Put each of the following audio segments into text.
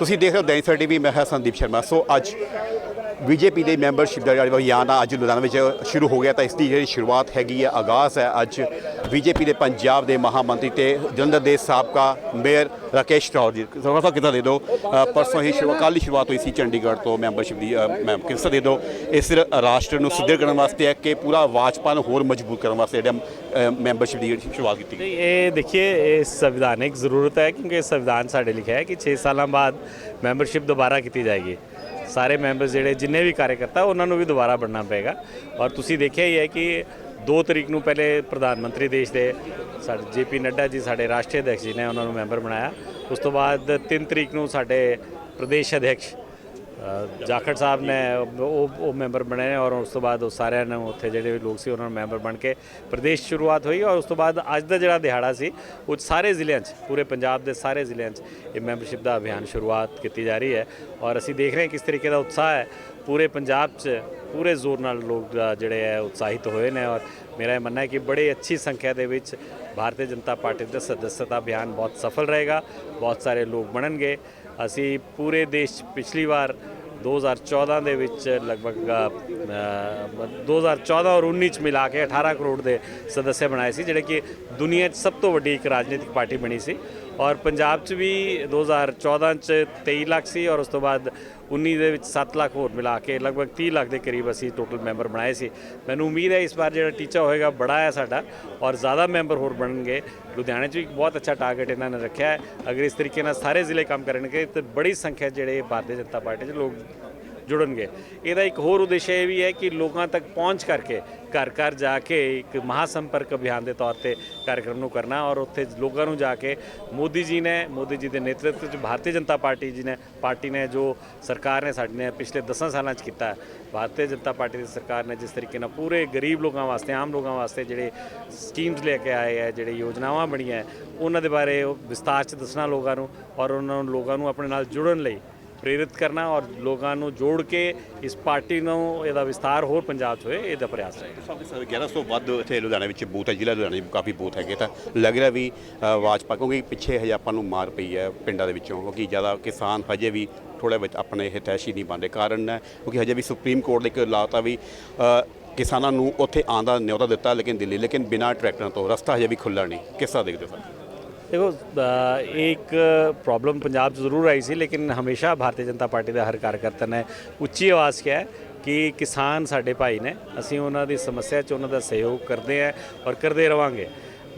ਤੁਸੀਂ ਦੇਖ ਰਹੇ ਹੋ ਦੈਨਿਕ ਟੀਵੀ ਮੈਂ ਹਾਂ ਸੰਦੀਪ ਸ਼ਰਮਾ। ਸੋ ਅੱਜ ਬੀਜੇਪੀ ਦੇ ਮੈਂਬਰਸ਼ਿਪ ਦਾ ਜਿਹੜਾ ਯਾਨ ਆ, ਅੱਜ ਲੁਧਿਆਣਾ ਵਿੱਚ ਸ਼ੁਰੂ ਹੋ ਗਿਆ ਤਾਂ ਇਸ ਦੀ ਜਿਹੜੀ ਸ਼ੁਰੂਆਤ ਹੈਗੀ ਹੈ ਆਗਾਜ਼ ਹੈ। ਅੱਜ ਬੀਜੇਪੀ ਦੇ ਪੰਜਾਬ ਦੇ ਮਹਾਮੰਤਰੀ ਤੇ ਜਲੰਧਰ ਦੇ ਸਾਬਕਾ ਮੇਅਰ ਰਾਕੇਸ਼ ਟੌਰ ਜੀ। ਜ਼ਰਾ ਕਿਤਾ ਦੇ ਦਿਓ ਪਰਸੋਂ ਹੀ ਸ਼ੁਰੂ ਕੱਲ ਸ਼ੁਰੂਆਤ ਹੋਈ ਸੀ ਚੰਡੀਗੜ੍ਹ ਤੋਂ ਮੈਂਬਰਸ਼ਿਪ ਦੀ। ਮੈਂ ਕਿਸਾ ਦੇ ਦਿਓ ਇਹ ਸਿਰਫ ਰਾਸ਼ਟਰ ਨੂੰ ਸੁਦ੍ਰਿੜ ਕਰਨ ਵਾਸਤੇ ਹੈ ਕਿ ਪੂਰਾ ਵਾਜਪਾ ਨੂੰ ਹੋਰ ਮਜ਼ਬੂਤ ਕਰਨ ਵਾਸਤੇ ਜਿਹੜਾ ਮੈਂਬਰਸ਼ਿਪ ਦੀ ਸ਼ੁਰੂਆਤ ਕੀਤੀ ਗਈ? ਇਹ ਦੇਖਿਏ, ਇਹ ਸੰਵਿਧਾਨਿਕ ਜ਼ਰੂਰਤ ਹੈ ਕਿਉਂਕਿ ਸੰਵਿਧਾਨ ਸਾਡੇ ਲਿਖਿਆ ਹੈ ਕਿ 6 ਸਾਲਾਂ ਬਾਅਦ ਮੈਂਬਰਸ਼ਿਪ ਦੁਬਾਰਾ ਕੀਤੀ ਜਾਏਗੀ। ਸਾਰੇ ਮੈਂਬਰ ਜਿਹੜੇ ਜਿੰਨੇ ਵੀ ਕਾਰਜਕਰਤਾ, ਉਹਨਾਂ ਨੂੰ ਵੀ ਦੁਬਾਰਾ ਬਣਨਾ ਪਏਗਾ। ਔਰ ਤੁਸੀਂ ਦੇਖਿਆ ਹੀ ਹੈ ਕਿ 2 ਤਰੀਕ ਨੂੰ ਪਹਿਲੇ ਪ੍ਰਧਾਨ ਮੰਤਰੀ ਦੇਸ਼ ਦੇ ਸਾਡੇ ਜੇਪੀ ਨੱਡਾ ਜੀ, ਸਾਡੇ ਰਾਸ਼ਟਰੀ ਅਧਿਕਸ਼ ਜੀ ਨੇ ਉਹਨਾਂ ਨੂੰ ਮੈਂਬਰ ਬਣਾਇਆ। ਉਸ ਤੋਂ ਬਾਅਦ 3 ਤਰੀਕ ਨੂੰ ਸਾਡੇ ਪ੍ਰਦੇਸ਼ ਅਧਿਕਸ਼ ਜਾਖੜ ਸਾਹਿਬ ਨੇ ਉਹ ਉਹ ਮੈਂਬਰ ਬਣੇ ਨੇ ਔਰ ਉਸ ਤੋਂ ਬਾਅਦ ਉਹ ਸਾਰਿਆਂ ਨੂੰ ਉੱਥੇ ਜਿਹੜੇ ਲੋਕ ਸੀ ਉਹਨਾਂ ਨੂੰ ਮੈਂਬਰ ਬਣ ਕੇ ਪ੍ਰਦੇਸ਼ ਸ਼ੁਰੂਆਤ ਹੋਈ ਔਰ ਉਸ ਤੋਂ ਬਾਅਦ ਅੱਜ ਦਾ ਜਿਹੜਾ ਦਿਹਾੜਾ ਸੀ, ਉਹ 'ਚ ਸਾਰੇ ਜ਼ਿਲ੍ਹਿਆਂ 'ਚ, ਪੂਰੇ ਪੰਜਾਬ ਦੇ ਸਾਰੇ ਜ਼ਿਲ੍ਹਿਆਂ 'ਚ ਇਹ ਮੈਂਬਰਸ਼ਿਪ ਦਾ ਅਭਿਆਨ ਸ਼ੁਰੂਆਤ ਕੀਤੀ ਜਾ ਰਹੀ ਹੈ ਔਰ ਅਸੀਂ ਦੇਖ ਰਹੇ ਹਾਂ ਕਿਸ ਤਰੀਕੇ ਦਾ ਉਤਸ਼ਾਹ ਹੈ। ਪੂਰੇ ਪੰਜਾਬ 'ਚ ਪੂਰੇ ਜ਼ੋਰ ਨਾਲ ਲੋਕ ਜਿਹੜੇ ਹੈ, ਉਤਸ਼ਾਹਿਤ ਹੋਏ ਨੇ ਔਰ ਮੇਰਾ ਇਹ ਮੰਨਣਾ ਹੈ ਕਿ ਬੜੀ ਅੱਛੀ ਸੰਖਿਆ ਦੇ ਵਿੱਚ ਭਾਰਤੀ ਜਨਤਾ ਪਾਰਟੀ ਦਾ ਸਦੱਸਤਾ ਅਭਿਆਨ ਬਹੁਤ ਸਫਲ ਰਹੇਗਾ, ਬਹੁਤ ਸਾਰੇ ਲੋਕ ਬਣਨਗੇ। ਅਸੀਂ ਪੂਰੇ ਦੇਸ਼ 'ਚ ਪਿਛਲੀ ਵਾਰ 2014 ਦੇ ਵਿੱਚ ਲਗਭਗ ਅ, 2014 ਔਰ 19 ਚ ਮਿਲਾ ਕੇ 18 ਕਰੋੜ ਦੇ ਸਦੱਸਿਆ ਬਣਾਏ ਸੀ ਜਿਹੜੇ ਕਿ ਦੁਨੀਆ 'ਚ ਸਭ ਤੋਂ ਵੱਡੀ ਇੱਕ ਰਾਜਨੀਤਿਕ ਪਾਰਟੀ ਬਣੀ ਸੀ। ਔਰ ਪੰਜਾਬ 'ਚ ਵੀ 2014 ਚ 23 ਲੱਖ ਸੀ ਔਰ ਉਸ ਤੋਂ ਬਾਅਦ 19 ਦੇ ਵਿੱਚ 7 ਲੱਖ ਹੋਰ ਮਿਲਾ ਕੇ ਲਗਭਗ 30 ਲੱਖ ਦੇ ਕਰੀਬ ਅਸੀਂ ਟੋਟਲ ਮੈਂਬਰ ਬਣਾਏ ਸੀ। ਮੈਨੂੰ ਉਮੀਦ ਹੈ ਇਸ ਵਾਰ ਜਿਹੜਾ ਟੀਚਾ ਹੋਏਗਾ ਬੜਾ ਹੈ ਸਾਡਾ ਔਰ ਜ਼ਿਆਦਾ ਮੈਂਬਰ ਹੋਰ ਬਣਨਗੇ। ਲੁਧਿਆਣੇ 'ਚ ਵੀ ਬਹੁਤ ਅੱਛਾ ਟਾਰਗੇਟ ਇਹਨਾਂ ਨੇ ਰੱਖਿਆ ਹੈ। ਅਗਰ ਇਸ ਤਰੀਕੇ ਨਾਲ ਸਾਰੇ ਜ਼ਿਲ੍ਹੇ ਕੰਮ ਕਰਨਗੇ ਤਾਂ ਬੜੀ ਸੰਖਿਆ ਜਿਹੜੇ ਭਾਰਤੀ ਜਨਤਾ ਪਾਰਟੀ 'ਚ ਲੋਕ ਜੁੜਨਗੇ। ਇਹਦਾ ਇੱਕ ਹੋਰ ਉਦੇਸ਼ ਇਹ ਵੀ ਹੈ ਕਿ ਲੋਕਾਂ ਤੱਕ ਪਹੁੰਚ ਕਰਕੇ ਘਰ ਘਰ ਜਾ ਕੇ ਇੱਕ ਮਹਾਸੰਪਰਕ ਅਭਿਆਨ ਦੇ ਤੌਰ ਤੇ ਕਾਰਜਕ੍ਰਮ ਨੂੰ ਕਰਨਾ ਔਰ ਉੱਥੇ ਲੋਕਾਂ ਨੂੰ ਜਾ ਕੇ ਮੋਦੀ ਜੀ ਨੇ, ਮੋਦੀ ਜੀ ਦੇ ਨੇਤਰਤਵ ਵਿੱਚ ਭਾਰਤੀ ਜਨਤਾ ਪਾਰਟੀ ਜੀ ਨੇ, ਪਾਰਟੀ ਨੇ ਜੋ ਸਰਕਾਰ ਨੇ ਸਾਡੇ ਨੇ ਪਿਛਲੇ 10 ਸਾਲਾਂ 'ਚ ਕੀਤਾ, ਭਾਰਤੀ ਜਨਤਾ ਪਾਰਟੀ ਦੀ ਸਰਕਾਰ ਨੇ ਜਿਸ ਤਰੀਕੇ ਨਾਲ ਪੂਰੇ ਗਰੀਬ ਲੋਕਾਂ ਵਾਸਤੇ, ਆਮ ਲੋਕਾਂ ਵਾਸਤੇ ਜਿਹੜੇ ਸਕੀਮਸ ਲੈ ਕੇ ਆਏ ਹੈ, ਜਿਹੜੇ ਯੋਜਨਾਵਾਂ ਬਣੀਆਂ ਉਹਨਾਂ ਦੇ ਬਾਰੇ ਉਹ ਵਿਸਤਾਰ 'ਚ ਦੱਸਣਾ ਲੋਕਾਂ ਨੂੰ ਔਰ ਉਹਨਾਂ ਨੂੰ, ਲੋਕਾਂ ਨੂੰ ਆਪਣੇ ਨਾਲ ਜੁੜਨ ਲਈ ਪ੍ਰੇਰਿਤ ਕਰਨਾ ਔਰ ਲੋਕਾਂ ਨੂੰ ਜੋੜ ਕੇ ਇਸ ਪਾਰਟੀ ਨੂੰ ਇਹਦਾ ਵਿਸਤਾਰ ਹੋਰ ਪੰਜਾਬ 'ਚ ਹੋਏ, ਇਹਦਾ ਪ੍ਰਯਾਸ ਰਹੇਗਾ ਸਾਡੇ ਸਾਰੇ 1100 ਵੱਧ ਇੱਥੇ ਲੁਧਿਆਣੇ ਵਿੱਚ ਬੂਥ ਹੈ, ਜ਼ਿਲ੍ਹਾ ਲੁਧਿਆਣੇ ਵਿੱਚ ਕਾਫੀ ਬੂਥ ਹੈਗੇ ਤਾਂ ਲੱਗ ਰਿਹਾ ਵੀ ਵਾਜਪਾ ਕਿਉਂਕਿ ਪਿੱਛੇ ਹਜੇ ਆਪਾਂ ਨੂੰ ਮਾਰ ਪਈ ਹੈ ਪਿੰਡਾਂ ਦੇ ਵਿੱਚੋਂ, ਕਿਉਂਕਿ ਜ਼ਿਆਦਾ ਕਿਸਾਨ ਹਜੇ ਵੀ ਥੋੜਾ ਵਿੱਚ ਆਪਣੇ ਹਿਤੈਸ਼ੀ ਨਹੀਂ ਬਣਦੇ। ਕਾਰਨ ਹੈ, ਕਿਉਂਕਿ ਹਜੇ ਵੀ ਸੁਪਰੀਮ ਕੋਰਟ ਦੇ ਇੱਕ ਲਾਤਾ ਵੀ ਕਿਸਾਨਾਂ ਨੂੰ ਉੱਥੇ ਆਉਣ ਦਾ ਦਿੱਤਾ ਲੇਕਿਨ ਦਿੱਲੀ, ਲੇਕਿਨ ਬਿਨਾਂ ਟਰੈਕਟਰਾਂ ਤੋਂ ਰਸਤਾ ਹਜੇ ਵੀ ਖੁੱਲ੍ਹਾ ਨਹੀਂ। ਕਿਸ ਤਰ੍ਹਾਂ ਦੇਖਦੇ ਹੋ ਸਰ? ਦੇਖੋ ਇਹ ਇੱਕ ਪ੍ਰੋਬਲਮ ਪੰਜਾਬ 'ਚ ਜ਼ਰੂਰ ਆਈ ਸੀ, ਲੇਕਿਨ ਹਮੇਸ਼ਾ ਭਾਰਤੀ ਜਨਤਾ ਪਾਰਟੀ ਦਾ ਹਰ ਕਾਰਜਕਰਤਾ ਨੇ ਉੱਚੀ ਆਵਾਜ਼ ਕਿਹਾ ਕਿ ਕਿਸਾਨ ਸਾਡੇ ਭਾਈ ਨੇ, ਅਸੀਂ ਉਹਨਾਂ ਦੀ ਸਮੱਸਿਆ 'ਚ ਉਹਨਾਂ ਦਾ ਸਹਿਯੋਗ ਕਰਦੇ ਹਾਂ ਔਰ ਕਰਦੇ ਰਵਾਂਗੇ।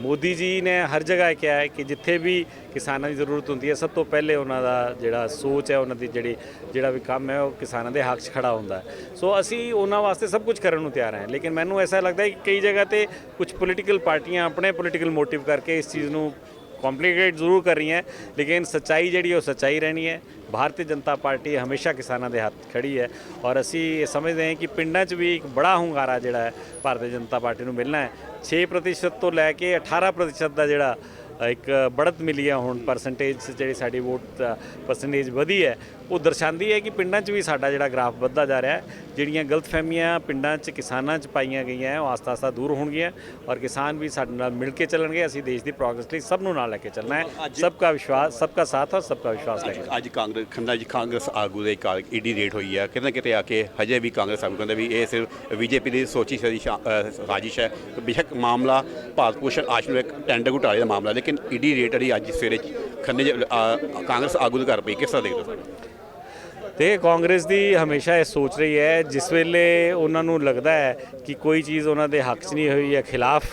ਮੋਦੀ ਜੀ ਨੇ ਹਰ ਜਗ੍ਹਾ ਕਿਹਾ ਹੈ ਕਿ ਜਿੱਥੇ ਵੀ ਕਿਸਾਨਾਂ ਦੀ ਜ਼ਰੂਰਤ ਹੁੰਦੀ ਹੈ, ਸਭ ਤੋਂ ਪਹਿਲੇ ਉਹਨਾਂ ਦਾ ਜਿਹੜਾ ਸੋਚ ਹੈ, ਉਹਨਾਂ ਦੀ ਜਿਹੜੀ, ਜਿਹੜਾ ਵੀ ਕੰਮ ਹੈ, ਉਹ ਕਿਸਾਨਾਂ ਦੇ ਹੱਕ 'ਚ ਖੜਾ ਹੁੰਦਾ ਹੈ। ਸੋ ਅਸੀਂ ਉਹਨਾਂ ਵਾਸਤੇ ਸਭ ਕੁਝ ਕਰਨ ਨੂੰ ਤਿਆਰ ਹਾਂ, ਲੇਕਿਨ ਮੈਨੂੰ ਐਸਾ ਲੱਗਦਾ ਹੈ ਕਿ ਕਈ ਜਗ੍ਹਾ ਤੇ ਕੁਝ ਪੋਲੀਟੀਕਲ ਪਾਰਟੀਆਂ ਆਪਣੇ ਪੋਲੀਟੀਕਲ ਮੋਟਿਵ ਕਰਕੇ ਇਸ ਚੀਜ਼ ਨੂੰ ਕੰਪਲਿਕੇਟ ਜ਼ਰੂਰ ਕਰ ਰਹੀਆਂ ਲੇਕਿਨ ਸੱਚਾਈ ਜਿਹੜੀ ਉਹ ਸੱਚਾਈ ਰਹਿਣੀ ਹੈ। ਭਾਰਤੀ ਜਨਤਾ ਪਾਰਟੀ ਹਮੇਸ਼ਾ ਕਿਸਾਨਾਂ ਦੇ ਹੱਥ ਖੜੀ ਹੈ ਔਰ ਅਸੀਂ ਇਹ ਸਮਝਦੇ ਹਾਂ ਕਿ ਪਿੰਡਾਂ 'ਚ ਵੀ ਇੱਕ ਬੜਾ ਹੁੰਗਾਰਾ ਜਿਹੜਾ ਹੈ, ਭਾਰਤੀ ਜਨਤਾ ਪਾਰਟੀ ਨੂੰ ਮਿਲਣਾ ਹੈ। 6% ਤੋਂ ਲੈ ਕੇ 18% ਦਾ ਜਿਹੜਾ ਇੱਕ ਬੜਤ ਮਿਲੀ ਹੈ ਹੁਣ ਪਰਸੈਂਟੇਜ ਜਿਹੜੀ ਸਾਡੀ ਵੋਟ ਪਰਸੈਂਟੇਜ ਵਧੀ ਹੈ ਉਹ ਦਰਸਾਉਂਦੀ ਹੈ ਕਿ ਪਿੰਡਾਂ 'ਚ ਵੀ ਸਾਡਾ ਜਿਹੜਾ ਗ੍ਰਾਫ ਵੱਧਦਾ ਜਾ ਰਿਹਾ ਹੈ। ਜਿਹੜੀਆਂ ਗਲਤਫਹਿਮੀਆਂ ਪਿੰਡਾਂ 'ਚ ਕਿਸਾਨਾਂ 'ਚ ਪਾਈਆਂ ਗਈਆਂ ਹੈ, ਉਹ ਆਸਤਾ ਆਸਤਾ ਦੂਰ ਹੋਣਗੀਆਂ ਔਰ ਕਿਸਾਨ ਵੀ ਸਾਡੇ ਨਾਲ ਮਿਲ ਕੇ ਚੱਲਣਗੇ। ਅਸੀਂ ਦੇਸ਼ ਦੀ ਪ੍ਰੋਗਰੈਸ ਲਈ ਸਭ ਨੂੰ ਨਾਲ ਲੈ ਕੇ ਚੱਲਣਾ ਹੈ। ਸਭ ਦਾ ਵਿਸ਼ਵਾਸ ਸਭ ਦਾ ਸਾਥ ਔਰ ਸਭ ਦਾ ਵਿਸ਼ਵਾਸ ਲੈ ਕੇ ਅੱਜ ਕਾਂਗਰਸ ਖੰਨਾ ਜੀ ਕਾਂਗਰਸ ਆਗੂ ਦੇ ਇੱਕ ਈਡੀ ਰੇਟ ਹੋਈ ਹੈ। ਕਿਤੇ ਕਿਤੇ ਆ ਕੇ ਹਜੇ ਵੀ ਕਾਂਗਰਸ ਆਗੂ ਕਹਿੰਦੇ ਵੀ ਇਹ ਸਿਰਫ ਬੀਜੇਪੀ ਦੀ ਸੋਚੀ ਸਾਜ਼ਿਸ਼ ਹੈ। ਬੇਸ਼ੱਕ ਮਾਮਲਾ ਭਾਰਤ ਭੂਸ਼ਣ ਆਸ਼ੂ ਇੱਕ ਟੈਂਡਰ ਘੁਟਾਲੇ ਦਾ ਮਾਮਲਾ ਲੇਕਿਨ ਈਡੀ ਰੇਟ ਜਿਹੜੀ ਅੱਜ ਸਵੇਰੇ ਖੰਨੇ ਕਾਂਗਰਸ ਆਗੂ ਦੇ ਘਰ ਪਈ ਕਿਸ ਤਰ੍ਹਾਂ ਦੇਖਦੇ ਹੋ। ਤੇ ਕਾਂਗਰਸ ਦੀ ਹਮੇਸ਼ਾ ਇਹ ਸੋਚ ਰਹੀ ਹੈ, ਜਿਸ ਵੇਲੇ ਉਹਨਾਂ ਨੂੰ ਲੱਗਦਾ ਹੈ ਕਿ ਕੋਈ ਚੀਜ਼ ਉਹਨਾਂ ਦੇ ਹੱਕ 'ਚ ਨਹੀਂ ਹੋਈ ਜਾਂ ਖਿਲਾਫ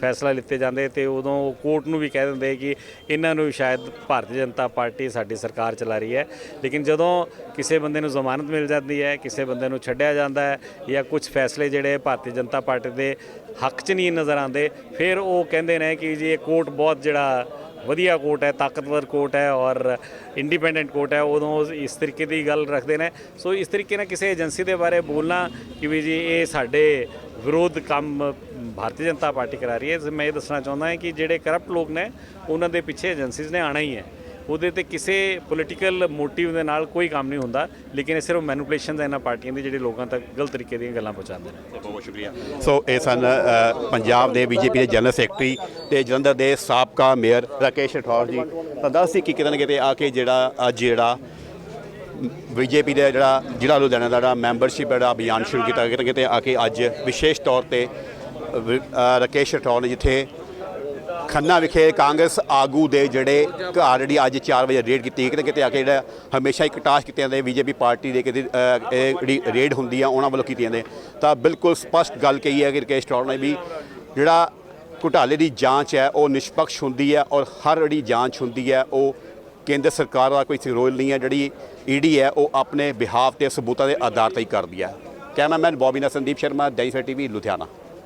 ਫੈਸਲਾ ਲਿੱਤੇ ਜਾਂਦੇ, ਤੇ ਉਦੋਂ ਉਹ ਕੋਰਟ ਨੂੰ ਵੀ ਕਹਿ ਦਿੰਦੇ ਕਿ ਇਹਨਾਂ ਨੂੰ ਸ਼ਾਇਦ ਭਾਰਤੀ ਜਨਤਾ ਪਾਰਟੀ ਸਾਡੀ ਸਰਕਾਰ ਚਲਾ ਰਹੀ ਹੈ। ਲੇਕਿਨ ਜਦੋਂ ਕਿਸੇ ਬੰਦੇ ਨੂੰ ਜ਼ਮਾਨਤ ਮਿਲ ਜਾਂਦੀ ਹੈ, ਕਿਸੇ ਬੰਦੇ ਨੂੰ ਛੱਡਿਆ ਜਾਂਦਾ ਹੈ ਜਾਂ ਕੁਝ ਫੈਸਲੇ ਜਿਹੜੇ ਭਾਰਤੀ ਜਨਤਾ ਪਾਰਟੀ ਦੇ ਹੱਕ 'ਚ ਨਹੀਂ ਨਜ਼ਰ ਆਉਂਦੇ, ਫਿਰ ਉਹ ਕਹਿੰਦੇ ਨੇ ਕਿ ਜੀ ਇਹ ਕੋਰਟ ਬਹੁਤ ਜਿਹੜਾ ਵਧੀਆ ਕੋਰਟ ਹੈ, ਤਾਕਤਵਰ ਕੋਰਟ ਹੈ ਔਰ ਇੰਡੀਪੈਂਡੈਂਟ ਕੋਰਟ ਹੈ, ਉਦੋਂ ਇਸ ਤਰੀਕੇ ਦੀ ਗੱਲ ਰੱਖਦੇ ਨੇ। ਸੋ ਇਸ ਤਰੀਕੇ ਨਾਲ ਕਿਸੇ ਏਜੰਸੀ ਦੇ ਬਾਰੇ ਬੋਲਣਾ ਕਿ ਵੀ ਜੀ ਇਹ ਸਾਡੇ ਵਿਰੋਧ ਕੰਮ ਭਾਰਤੀ ਜਨਤਾ ਪਾਰਟੀ ਕਰਾ ਰਹੀ ਹੈ। ਮੈਂ ਇਹ ਦੱਸਣਾ ਚਾਹੁੰਦਾ ਹਾਂ ਕਿ ਜਿਹੜੇ ਕਰਪਟ ਲੋਕ ਨੇ, ਉਹਨਾਂ ਦੇ ਪਿੱਛੇ ਏਜੰਸੀਜ਼ ਨੇ ਆਣਾ ਹੀ ਹੈ। ਉਹਦੇ ਤੇ ਕਿਸੇ ਪੋਲੀਟੀਕਲ ਮੋਟਿਵ ਦੇ ਨਾਲ ਕੋਈ ਕੰਮ ਨਹੀਂ ਹੁੰਦਾ, ਲੇਕਿਨ ਇਹ ਸਿਰਫ ਮੈਨੂਪੂਲੇਸ਼ਨਸ ਇਹਨਾਂ ਪਾਰਟੀਆਂ ਦੇ ਜਿਹੜੇ ਲੋਕਾਂ ਤੱਕ ਗਲਤ ਤਰੀਕੇ ਦੀਆਂ ਗੱਲਾਂ ਪਹੁੰਚਾਉਂਦੇ ਨੇ। ਬਹੁਤ ਬਹੁਤ ਸ਼ੁਕਰੀਆ। ਸੋ ਇਹ ਸਨ ਪੰਜਾਬ ਦੇ ਬੀਜੇਪੀ ਦੇ ਜਨਰਲ ਸੈਕਟਰੀ ਤੇ ਜਲੰਧਰ ਦੇ ਸਾਬਕਾ ਮੇਅਰ ਰਾਕੇਸ਼ ਰਠੌਰ ਜੀ। ਤਾਂ ਦੱਸ ਸੀ ਕਿ ਕਿਤੇ ਨਾ ਕਿਤੇ ਆ ਕੇ ਜਿਹੜਾ, ਅੱਜ ਜਿਹੜਾ ਬੀਜੇਪੀ ਦਾ ਜਿਹੜਾ ਜ਼ਿਲ੍ਹਾ ਲੁਧਿਆਣਾ ਦਾ ਜਿਹੜਾ ਮੈਂਬਰਸ਼ਿਪ ਜਿਹੜਾ ਅਭਿਆਨ ਸ਼ੁਰੂ ਕੀਤਾ, ਕਿਤੇ ਕਿਤੇ ਆ ਕੇ ਅੱਜ ਵਿਸ਼ੇਸ਼ ਤੌਰ ਤੇ ਵ- ਰਾਕੇਸ਼ ਰਠੌਰ ਨੇ ਜਿੱਥੇ ਖੰਨਾ ਵਿਖੇ ਕਾਂਗਰਸ ਆਗੂ ਦੇ ਜਿਹੜੇ ਘਰ ਜਿਹੜੀ ਅੱਜ 4 ਵਜੇ ਰੇਡ ਕੀਤੀ, ਕਿਤੇ ਕਿਤੇ ਆ ਕੇ ਜਿਹੜਾ ਹਮੇਸ਼ਾ ਹੀ ਕਟਾਸ਼ ਕੀਤੇ ਜਾਂਦੇ ਬੀਜੇਪੀ ਪਾਰਟੀ ਦੇ ਕਿਤੇ ਜਿਹੜੀ ਰੇਡ ਹੁੰਦੀ ਆ, ਉਹਨਾਂ ਵੱਲੋਂ ਕੀਤੀ ਜਾਂਦੇ ਤਾਂ ਬਿਲਕੁਲ ਸਪਸ਼ਟ ਗੱਲ ਕਹੀ ਹੈ ਕਿ ਰਕੇਸ਼ ਟੌਰ ਨੇ ਵੀ ਜਿਹੜਾ ਘੁਟਾਲੇ ਦੀ ਜਾਂਚ ਹੈ, ਉਹ ਨਿਸ਼ਪਕਸ਼ ਹੁੰਦੀ ਹੈ ਔਰ ਹਰ ਜਿਹੜੀ ਜਾਂਚ ਹੁੰਦੀ ਹੈ, ਉਹ ਕੇਂਦਰ ਸਰਕਾਰ ਦਾ ਕੋਈ ਰੋਲ ਨਹੀਂ ਹੈ, ਜਿਹੜੀ ਈਡੀ ਹੈ, ਉਹ ਆਪਣੇ ਬਿਹਾਫ ਤੇ ਸਬੂਤਾਂ ਦੇ ਆਧਾਰ ਤੇ ਹੀ ਕਰਦੀ ਹੈ। ਕੈਮਰਾਮੈਨ ਬੌਬੀ ਸੰਦੀਪ ਸ਼ਰਮਾ ਡੈਂਸਰ ਟੀਵੀ, ਲੁਧਿਆਣਾ।